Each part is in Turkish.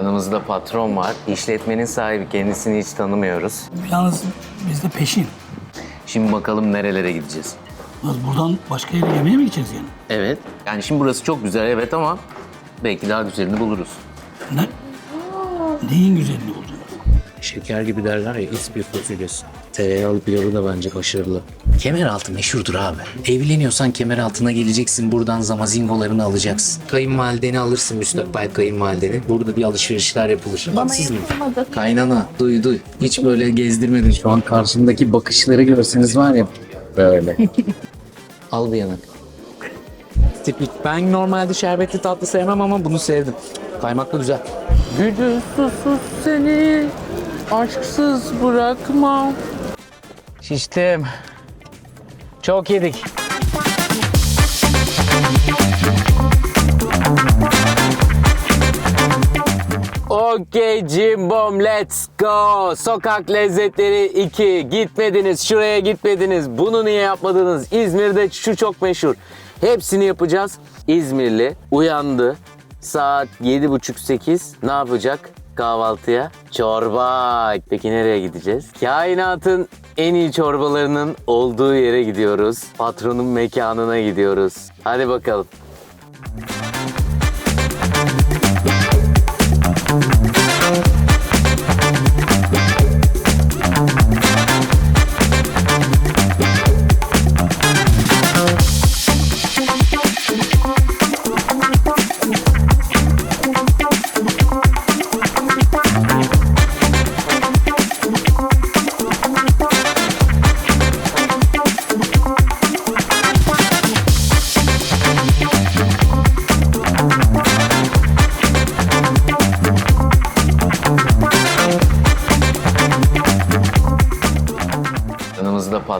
Yanımızda patron var. İşletmenin sahibi kendisini hiç tanımıyoruz. Yalnız bizde peşin. Şimdi bakalım nerelere gideceğiz. Yalnız buradan başka yere yemeğe mi gideceğiz yani? Evet. Yani şimdi burası çok güzel evet ama belki daha güzelini buluruz. Ne? Neyin güzelliği olacak? Şeker gibi derler ya İspir fasulyesi. Tereyağlı pilavı da bence başarılı. Kemeraltı meşhurdur abi. Evleniyorsan kemer altına geleceksin buradan zamazingolarını alacaksın. Kayınvalideni alırsın müstakbel kayınvalideni. Burada bir alışverişler yapılır. Haksız mı? Kaynana duy duy. Hiç böyle gezdirmedin. Şu an karşımdaki bakışları görseniz var ya. Böyle. Al bir yanak. Tipik. Ben normalde şerbetli tatlı sevmem ama bunu sevdim. Kaymaklı güzel. Gücü susuz seni aşksız bırakmam. Şiştim. Çok yedik. Okey Cimbom let's go. Sokak lezzetleri 2. Gitmediniz şuraya gitmediniz. Bunu niye yapmadınız? İzmir'de şu çok meşhur. Hepsini yapacağız. İzmirli uyandı. Saat 7.30-8 ne yapacak? Kahvaltıya çorba. Peki nereye gideceğiz? Kainatın en iyi çorbalarının olduğu yere gidiyoruz. Patronun mekanına gidiyoruz. Hadi bakalım.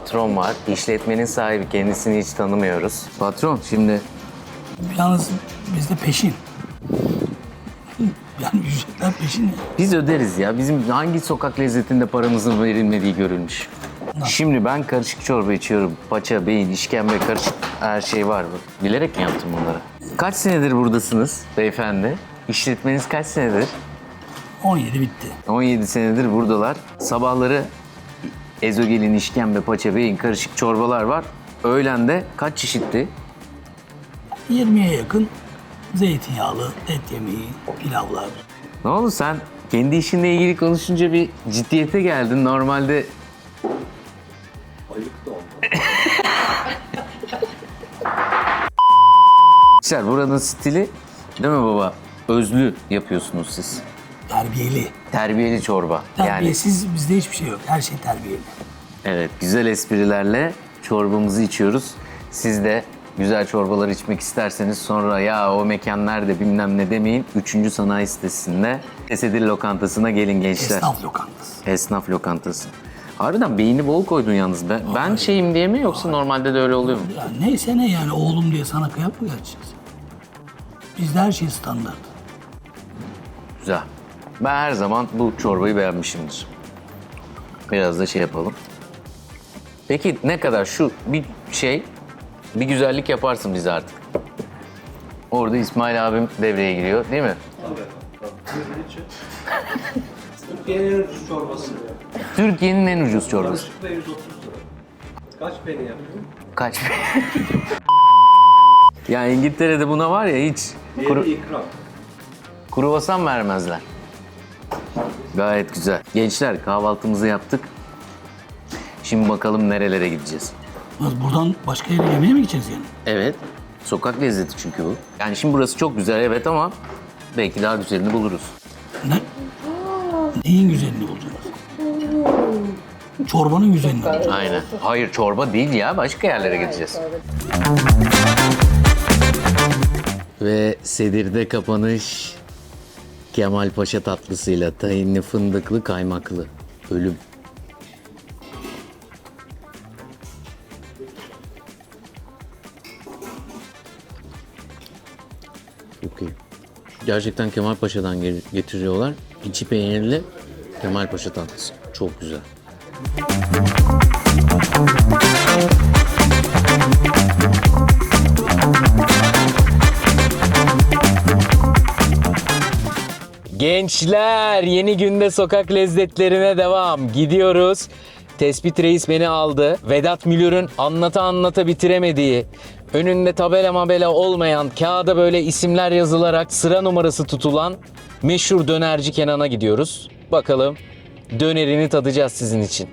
Patron var. İşletmenin sahibi kendisini hiç tanımıyoruz. Patron şimdi Yalnız bizde peşin. Yani ücretler peşin ya. biz öderiz ya. Bizim hangi sokak lezzetinde paramızın verilmediği görülmüş. Şimdi ben karışık çorba içiyorum. Paça, beyin, işkembe, karışık her şey var bu. Bilerek mi yaptım bunları? Kaç senedir buradasınız beyefendi? İşletmeniz kaç senedir? 17 bitti. 17 senedir buradalar. Sabahları ezogelin, işkembe, paça, beyin, karışık çorbalar var. Öğlen de kaç çeşitti? 20'ye yakın zeytinyağlı et yemeği, pilavlar. Ne oldu sen kendi işinle ilgili konuşunca bir ciddiyete geldin. Normalde Arkadaşlar buranın stili değil mi baba? Özlü yapıyorsunuz siz. Terbiyeli. Terbiyeli çorba. Yani Terbiyesiz bizde hiçbir şey yok. Her şey terbiyeli. evet güzel esprilerle çorbamızı içiyoruz. Siz de güzel çorbalar içmek isterseniz sonra ya o mekan nerede bilmem ne demeyin. Üçüncü sanayi sitesinde Esedir Lokantası'na gelin gençler. Esnaf lokantası. Esnaf lokantası. Harbiden beyni bol koydun yalnız. Ben, ben şeyim diye mi yoksa normalde de öyle oluyor mu? Ya neyse ne yani oğlum diye sana kıyak mı geçeceğiz? Bizde her şey standart. Güzel. Ben her zaman bu çorbayı beğenmişimdir. Biraz da şey yapalım. Peki ne kadar şu bir şey, bir güzellik yaparsın bize artık. Orada İsmail abim devreye giriyor değil mi? Türkiye'nin en ucuz çorbası. Türkiye'nin en ucuz çorbası. Ve 130 lira. Kaç peni yapıyor? Kaç? ya İngiltere'de buna var ya hiç kuru, Diğeri ikram. kruvasan vermezler. Gayet güzel. Gençler kahvaltımızı yaptık. Şimdi bakalım nerelere gideceğiz. Yalnız buradan başka yere yemeğe mi gideceğiz yani? Evet. Sokak lezzeti çünkü bu. Yani şimdi burası çok güzel evet ama belki daha güzelini buluruz. Ne? Neyin güzelliği olacak? Çorbanın güzelliği olacak. Aynen. Hayır çorba değil ya başka yerlere gideceğiz. Ve Sedir'de kapanış Kemal Paşa tatlısıyla tahinli fındıklı kaymaklı. Ölüm. Çok iyi. Gerçekten Kemal Paşa'dan getiriyorlar. İçi peynirli Kemal Paşa tatlısı. Çok güzel. Gençler yeni günde sokak lezzetlerine devam. Gidiyoruz. Tespit Reis beni aldı. Vedat Milor'un anlata anlata bitiremediği, önünde tabela mabela olmayan, kağıda böyle isimler yazılarak sıra numarası tutulan meşhur dönerci Kenan'a gidiyoruz. Bakalım dönerini tadacağız sizin için.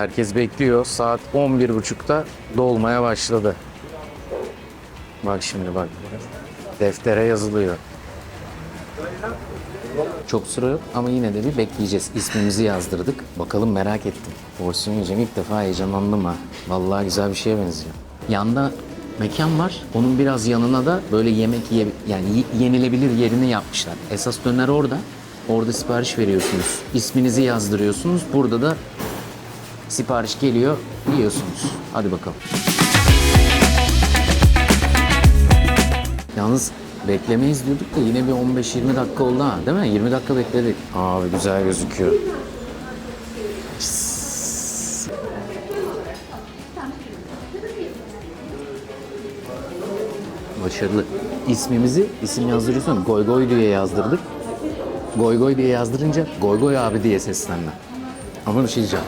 Herkes bekliyor. Saat 11.30'da dolmaya başladı. Bak şimdi bak. Deftere yazılıyor. Çok sıra yok ama yine de bir bekleyeceğiz. İsmimizi yazdırdık. Bakalım merak ettim. Porsiyon yiyeceğim ilk defa heyecanlandım ha. Vallahi güzel bir şeye benziyor. Yanda mekan var. Onun biraz yanına da böyle yemek ye, yani yenilebilir yerini yapmışlar. Esas döner orada. Orada sipariş veriyorsunuz. İsminizi yazdırıyorsunuz. Burada da Sipariş geliyor, yiyorsunuz. Hadi bakalım. Yalnız beklemeyiz diyorduk da yine bir 15-20 dakika oldu ha değil mi? 20 dakika bekledik. Abi güzel gözüküyor. Başarılı. İsmimizi isim yazdırıyorsun. Goy Goy diye yazdırdık. Goy Goy diye yazdırınca Goy Goy abi diye seslendi. Ama bir şey diyeceğim.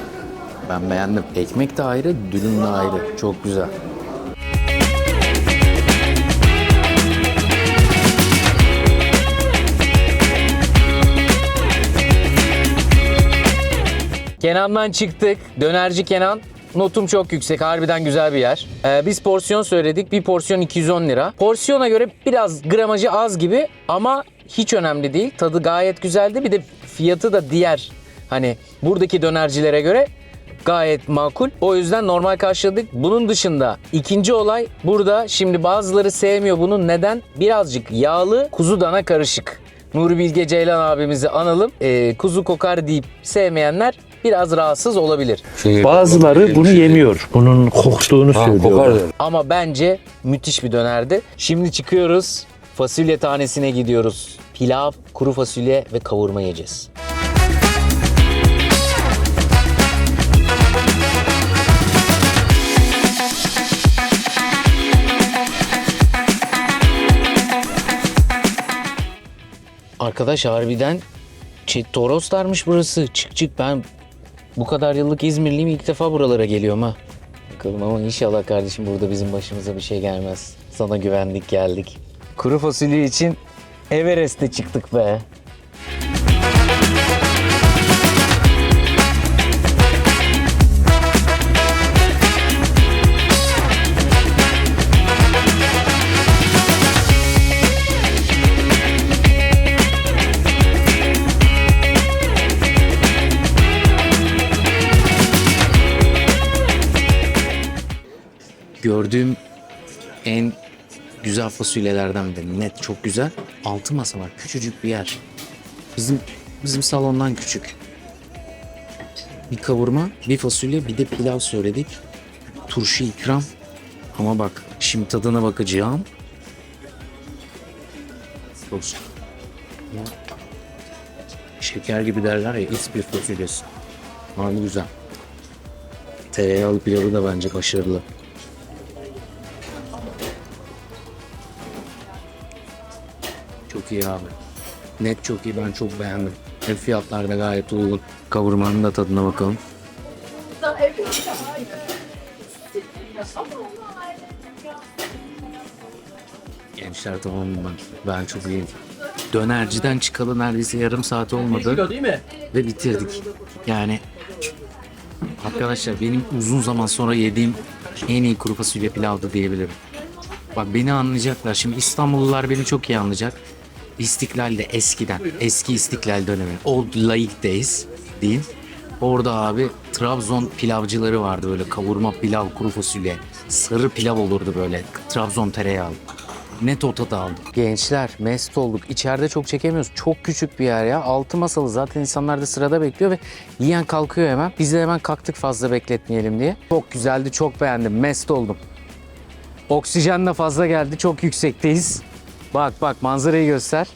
Ben beğendim. Ekmek de ayrı, dürüm de ayrı. Çok güzel. Kenan'dan çıktık. Dönerci Kenan. Notum çok yüksek. Harbiden güzel bir yer. Ee, biz porsiyon söyledik. Bir porsiyon 210 lira. Porsiyona göre biraz gramajı az gibi ama hiç önemli değil. Tadı gayet güzeldi. Bir de fiyatı da diğer hani buradaki dönercilere göre gayet makul. O yüzden normal karşıladık. Bunun dışında ikinci olay burada şimdi bazıları sevmiyor bunun neden? Birazcık yağlı kuzu dana karışık. Nuri Bilge Ceylan abimizi analım. Ee, kuzu kokar deyip sevmeyenler biraz rahatsız olabilir. Bazıları bunu yemiyor. Bunun koktuğunu söylüyorlar. Ama bence müthiş bir dönerdi. Şimdi çıkıyoruz. Fasulye tanesine gidiyoruz. Pilav, kuru fasulye ve kavurma yiyeceğiz. Arkadaş harbiden Toroslarmış burası. Çık çık ben bu kadar yıllık İzmirliyim ilk defa buralara geliyorum ha. Bakalım ama inşallah kardeşim burada bizim başımıza bir şey gelmez. Sana güvendik geldik. Kuru fasulye için Everest'e çıktık be. Gördüğüm en güzel fasulyelerden biri. Net çok güzel. Altı masa var. Küçücük bir yer. Bizim bizim salondan küçük. Bir kavurma, bir fasulye, bir de pilav söyledik. Turşu ikram. Ama bak şimdi tadına bakacağım. Olsun. Şeker gibi derler ya İspir fasulyesi. Harbi güzel. Tereyağlı pilavı da bence başarılı. İyi abi. Net çok iyi ben çok beğendim. Ve fiyatlar da gayet uygun. Kavurmanın da tadına bakalım. Gençler tamam mı ben? Ben çok iyiyim. Dönerciden çıkalı neredeyse yarım saat olmadı. değil mi? Ve bitirdik. Yani arkadaşlar benim uzun zaman sonra yediğim en iyi kuru fasulye pilavdı diyebilirim. Bak beni anlayacaklar. Şimdi İstanbullular beni çok iyi anlayacak. İstiklal'de eskiden, eski İstiklal dönemi, Old Laik Days diyeyim. Orada abi Trabzon pilavcıları vardı böyle kavurma pilav, kuru fasulye. Sarı pilav olurdu böyle Trabzon tereyağlı. Net o tadı aldım. Gençler mest olduk. İçeride çok çekemiyoruz. Çok küçük bir yer ya. Altı masalı zaten insanlar da sırada bekliyor ve yiyen kalkıyor hemen. Biz de hemen kalktık fazla bekletmeyelim diye. Çok güzeldi, çok beğendim. Mest oldum. Oksijen de fazla geldi. Çok yüksekteyiz. Bak bak manzarayı göster.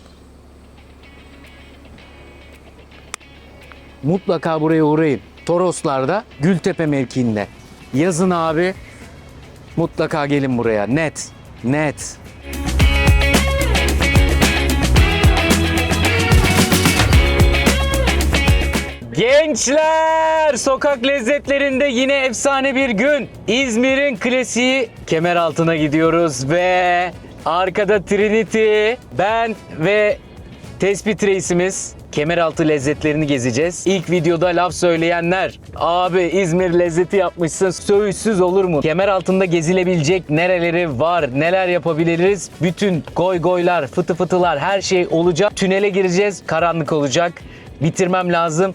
mutlaka buraya uğrayın. Toroslar'da Gültepe mevkiinde. Yazın abi mutlaka gelin buraya. Net. Net. Gençler! Sokak lezzetlerinde yine efsane bir gün. İzmir'in klasiği Kemeraltı'na gidiyoruz ve arkada Trinity, ben ve tespit reisimiz Kemeraltı lezzetlerini gezeceğiz. İlk videoda laf söyleyenler, abi İzmir lezzeti yapmışsın söğüşsüz olur mu? Kemeraltı'nda gezilebilecek nereleri var, neler yapabiliriz? Bütün goy goylar, fıtı fıtılar her şey olacak. Tünele gireceğiz, karanlık olacak. Bitirmem lazım.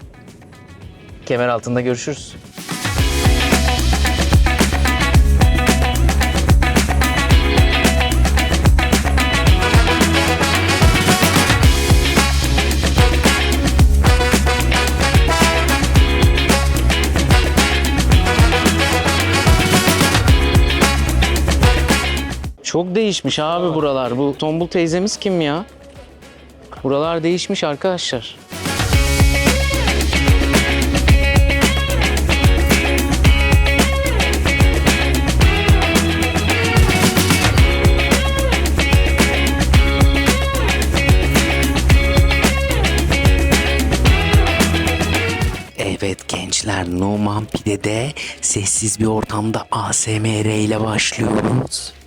Kemer altında görüşürüz. Çok değişmiş abi buralar. Bu tombul teyzemiz kim ya? Buralar değişmiş arkadaşlar. Evet gençler Numan Pide'de sessiz bir ortamda ASMR ile başlıyoruz.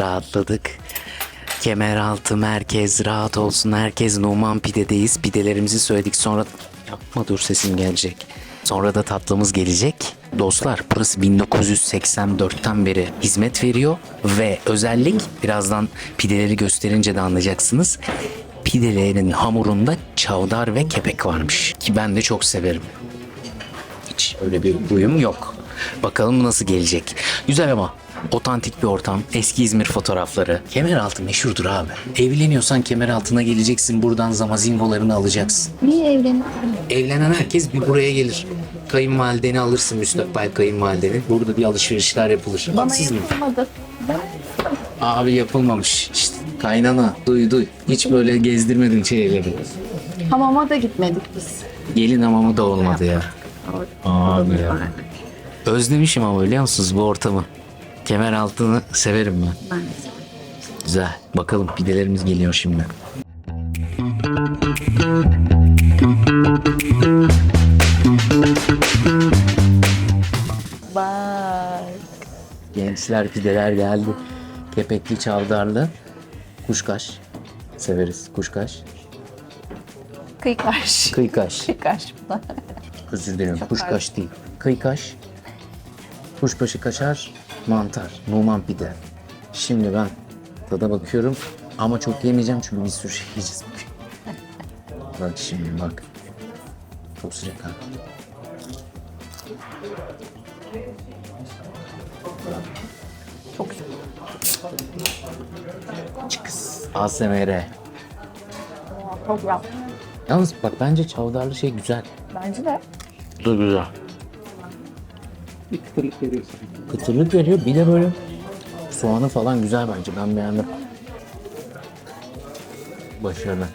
Rahatladık. Kemeraltı merkez rahat olsun. Herkes Numan Pide'deyiz. Pidelerimizi söyledik sonra... Yapma dur sesin gelecek. Sonra da tatlımız gelecek. Dostlar burası 1984'ten beri hizmet veriyor ve özellik birazdan pideleri gösterince de anlayacaksınız. Pidelerin hamurunda çavdar ve kepek varmış ki ben de çok severim. Hiç öyle bir uyum yok. Bakalım nasıl gelecek. Güzel ama otantik bir ortam. Eski İzmir fotoğrafları. Kemeraltı meşhurdur abi. Evleniyorsan Kemeraltı'na geleceksin. Buradan zamazingolarını alacaksın. Niye evlenin? Evlenen herkes bir buraya gelir. Kayınvalideni alırsın müstakbel kayınvalideni. Burada bir alışverişler yapılır. Bana Haksız mıyım? yapılmadı. Abi yapılmamış. İşte kaynana duy duy. Hiç böyle gezdirmedin şeyleri. Hamama da gitmedik biz. Gelin hamamı da olmadı ya. Abi ya. Özlemişim ama biliyor musunuz bu ortamı. Kemer altını severim ben. Ben de. Güzel. Bakalım pidelerimiz geliyor şimdi. Bak. Gençler pideler geldi. Kepekli çavdarlı. Kuşkaş. Severiz kuşkaş. Kıykaş. Kıykaş. Kıykaş bunlar. Özür dilerim. Kuşkaş değil. Kıykaş. Kuşbaşı kaşar. Mantar. Numan pide. Şimdi ben tada bakıyorum. Ama çok yemeyeceğim çünkü bir sürü şey yiyeceğiz bugün. Bak şimdi bak. Çok sıcak ha. Çok güzel. Çıkız. ASMR. Çok güzel. Yalnız bak bence çavdarlı şey güzel. Bence de. Bu da güzel. Kıtırlık veriyor. Bir de böyle soğanı falan güzel bence. Ben beğendim. Başarılı.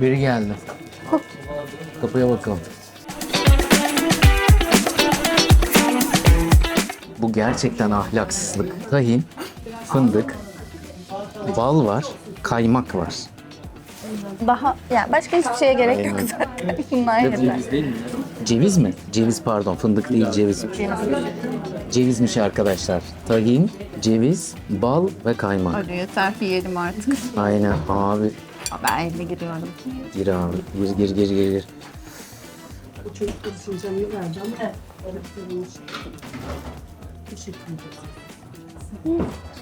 Biri geldi. Kapıya bakalım. Bu gerçekten ahlaksızlık. Tahin, fındık, bal var, kaymak var. Daha yani başka hiçbir şeye gerek yok zaten. Bunlar yeter. Ceviz mi? Ceviz pardon. Fındık değil ceviz. Cevizmiş arkadaşlar. Tahin, ceviz, bal ve kaymak. Hadi yeter yiyelim artık. Aynen abi. Ben evde giriyorum. Gir abi. Gir gir gir gir. gir.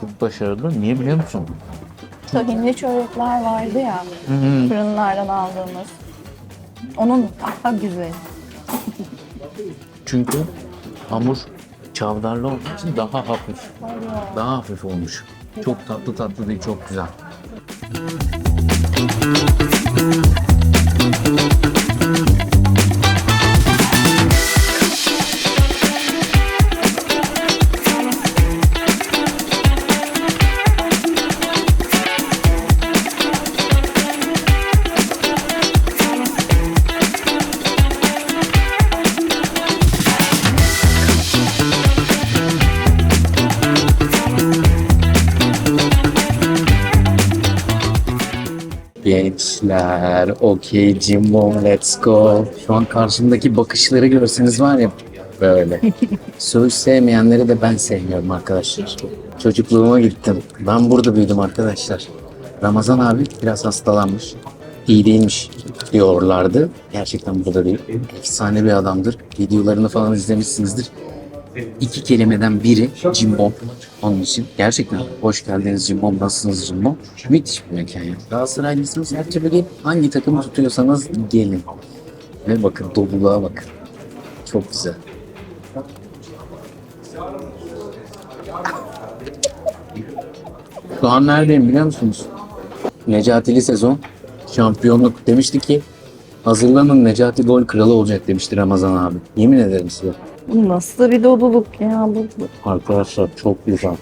Çok başarılı. Niye biliyor musun? Tahinli çörekler vardı ya. Fırınlardan aldığımız. Onun daha güzel. Çünkü hamur çavdarlı olduğu için daha hafif. Daha hafif olmuş. Çok tatlı tatlı değil, çok güzel. Gençler, okey Cimbom, let's go. Şu an karşımdaki bakışları görseniz var ya böyle. Söğüş sevmeyenleri de ben sevmiyorum arkadaşlar. Çocukluğuma gittim. Ben burada büyüdüm arkadaşlar. Ramazan abi biraz hastalanmış. İyi değilmiş diyorlardı. Gerçekten burada değil. Efsane bir adamdır. Videolarını falan izlemişsinizdir. İki kelimeden biri Cimbom. Onun için gerçekten hoş geldiniz Cimbom. Nasılsınız Cimbom? Müthiş bir mekan ya. Galatasaraylısınız her türlü gelin. Hangi takımı tutuyorsanız gelin. Ve bakın doluluğa bakın. Çok güzel. Şu an neredeyim biliyor musunuz? Necati'li sezon şampiyonluk demişti ki hazırlanın Necati gol kralı olacak demişti Ramazan abi. Yemin ederim size. Bu nasıl bir doluluk ya bu. Arkadaşlar çok güzel.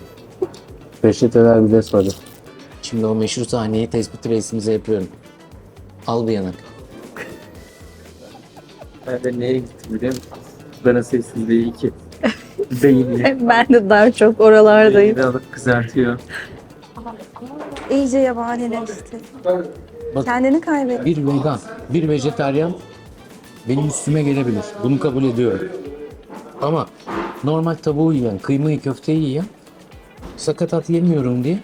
Peçeteler bile sarı. Şimdi o meşhur sahneyi tespit reisimize yapıyorum. Al bir yanak. Ben de neye gittim biliyor musun? Bana sessizliği iki. Beyni. Ben de daha çok oralardayım. Beyni alıp kızartıyor. İyice yabanileşti. Bak- Kendini kaybetti. Bir vegan, bir vejetaryen benim üstüme gelebilir. Bunu kabul ediyorum. Ama normal tavuğu yiyen, kıymayı, köfteyi yiyen sakatat yemiyorum diye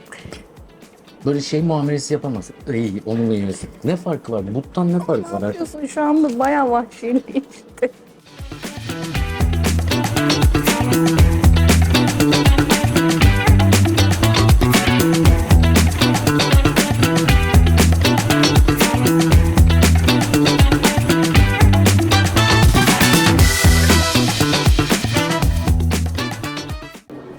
böyle şey muamelesi yapamaz. İyi, onu da yiyorsun. Ne farkı var? Buttan ne farkı var? Diyorsun şu anda bayağı vahşileşti.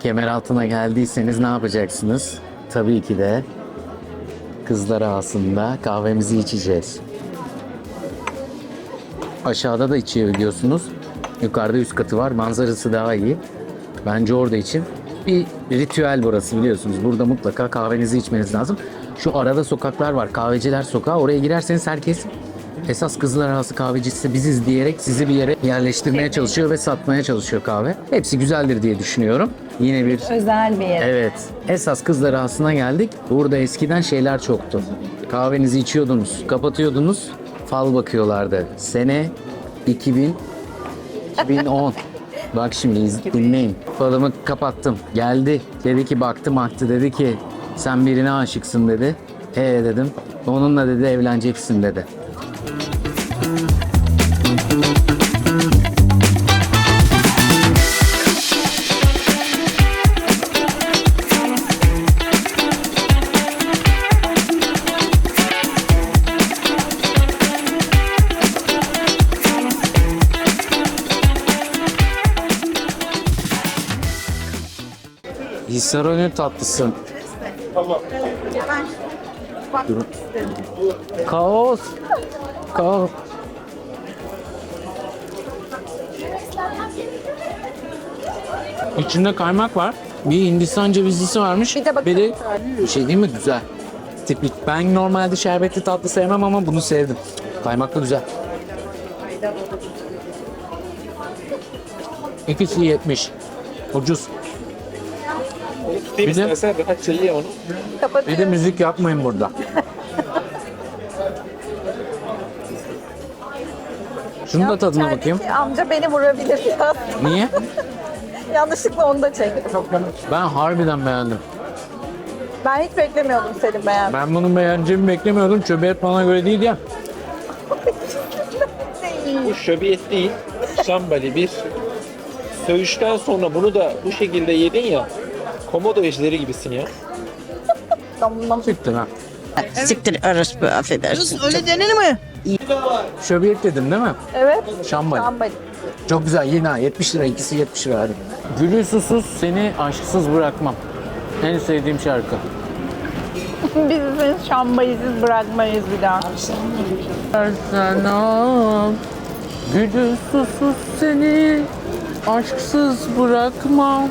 Kemer altına geldiyseniz ne yapacaksınız? Tabii ki de kızlar ağasında kahvemizi içeceğiz. Aşağıda da içebiliyorsunuz. Yukarıda üst katı var. Manzarası daha iyi. Bence orada için bir ritüel burası biliyorsunuz. Burada mutlaka kahvenizi içmeniz lazım. Şu arada sokaklar var. Kahveciler sokağı. Oraya girerseniz herkes esas kızlar arası kahvecisi biziz diyerek sizi bir yere yerleştirmeye çalışıyor ve satmaya çalışıyor kahve. Hepsi güzeldir diye düşünüyorum. Yine bir Özel bir yer. Evet. Esas kızlar arasına geldik. Burada eskiden şeyler çoktu. Kahvenizi içiyordunuz, kapatıyordunuz. Fal bakıyorlardı. Sene 2000 2010. Bak şimdi iz- dinleyin. Falımı kapattım. Geldi. Dedi ki baktım aktı. Dedi ki sen birine aşıksın dedi. He dedim. Onunla dedi evleneceksin dedi. Hisarönü tatlısı. Durun. Kaos. Kaos. İçinde kaymak var. Bir Hindistan cevizlisi varmış. Bir de bakın. Bir de bir şey değil mi? Güzel. Tipik. Ben normalde şerbetli tatlı sevmem ama bunu sevdim. Kaymaklı güzel. İkisi 70. Ucuz. Bir de, rahatça ye onu. bir de müzik yapmayın burada. Şunu da tadına bakayım. İçerideki Amca beni vurabilir biraz. Niye? Yanlışlıkla onu da çektim. Ben harbiden beğendim. Ben hiç beklemiyordum senin beğen. Ben bunun beğeneceğimi beklemiyordum. Çöbiyet bana göre değil ya. Bu şöbiyet değil. Şambali bir. Söğüşten sonra bunu da bu şekilde yedin ya. Komodo ejderi gibisin ya. Tamam. Çıktı ha. Siktir orospu affedersin. Öyle denir mi? Şöbiyet dedim değil mi? Evet. Şambali. Şambali. Çok güzel yine ha. 70 lira ikisi 70 lira hadi. Gülü susuz seni aşksız bırakmam. En sevdiğim şarkı. Biz seni şambayısız bırakmayız bir daha. Sana gülü susuz seni aşksız bırakmam.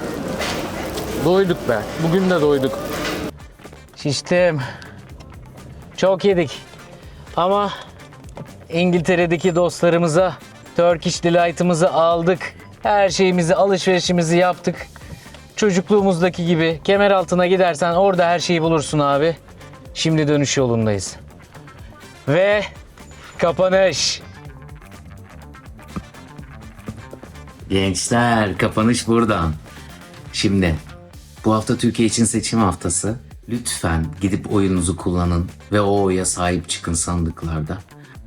Doyduk be. Bugün de doyduk. Şiştim. Çok yedik. Ama İngiltere'deki dostlarımıza Turkish Delight'ımızı aldık. Her şeyimizi, alışverişimizi yaptık. Çocukluğumuzdaki gibi kemer altına gidersen orada her şeyi bulursun abi. Şimdi dönüş yolundayız. Ve kapanış. Gençler kapanış buradan. Şimdi bu hafta Türkiye için seçim haftası. Lütfen gidip oyununuzu kullanın ve o oya sahip çıkın sandıklarda.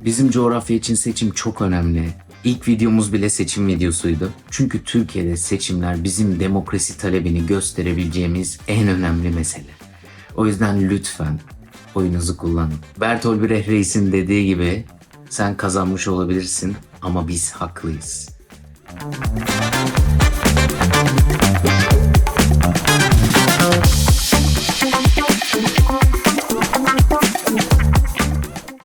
Bizim coğrafya için seçim çok önemli. İlk videomuz bile seçim videosuydu. Çünkü Türkiye'de seçimler bizim demokrasi talebini gösterebileceğimiz en önemli mesele. O yüzden lütfen oyunuzu kullanın. Bertol Brecht Reis'in dediği gibi sen kazanmış olabilirsin ama biz haklıyız.